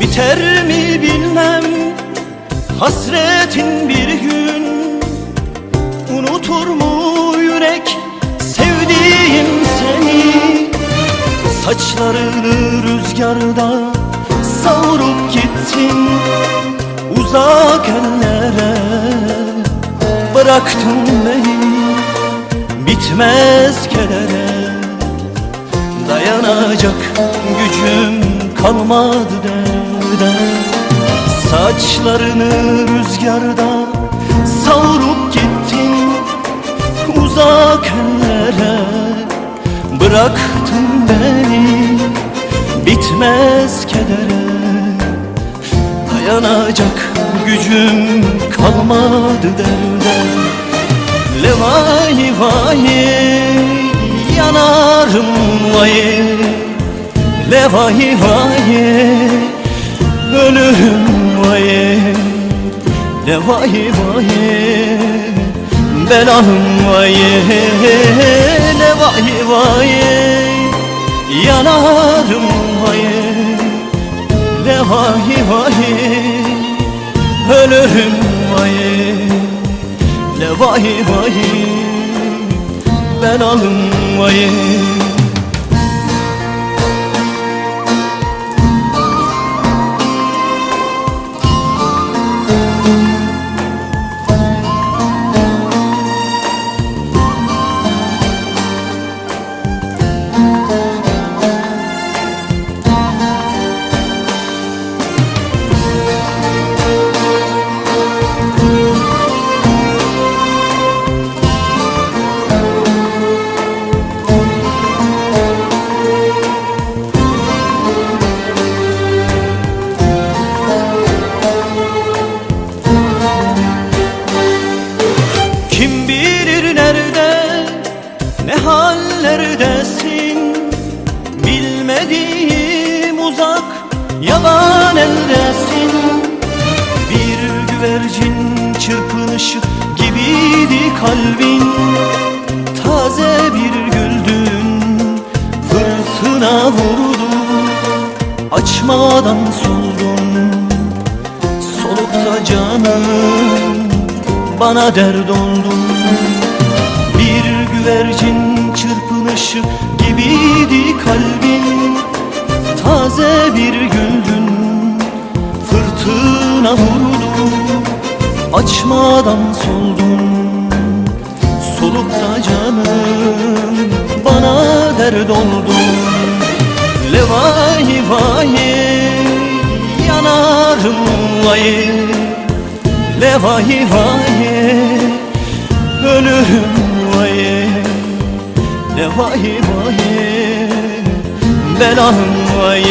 Biter mi bilmem. Hasretin bir gün. Unutur mu yürek sevdiğim seni? Saçlarını rüzgarda savurup gittin. Uzak ellere bıraktın beni. Bitmez kedere Dayanacak gücüm kalmadı derde Saçlarını rüzgarda savurup gittin. Uzak ellere bıraktın beni Bitmez kedere. Dayanacak gücüm kalmadı derde Levay vay yanarım vay. Levay vay ölürüm vay Levay vay belalım vay Levay vay yanarım vay Levay vay ölürüm vay Levay vay ben alım vay hallerdesin Bilmediğim uzak yalan eldesin. Bir güvercin çırpınışı gibiydi kalbin. Taze bir güldün fırtına vurdu. Açmadan soldun solukta canım bana dert oldun. Bir güvercin çırpınışı gibiydi kalbin. Taze bir güldün fırtına vurdu Açmadan soldun. Solukta canım bana dert oldun. Levay vay yanarım vay. Levay vay ölürüm vay vay Belalım vay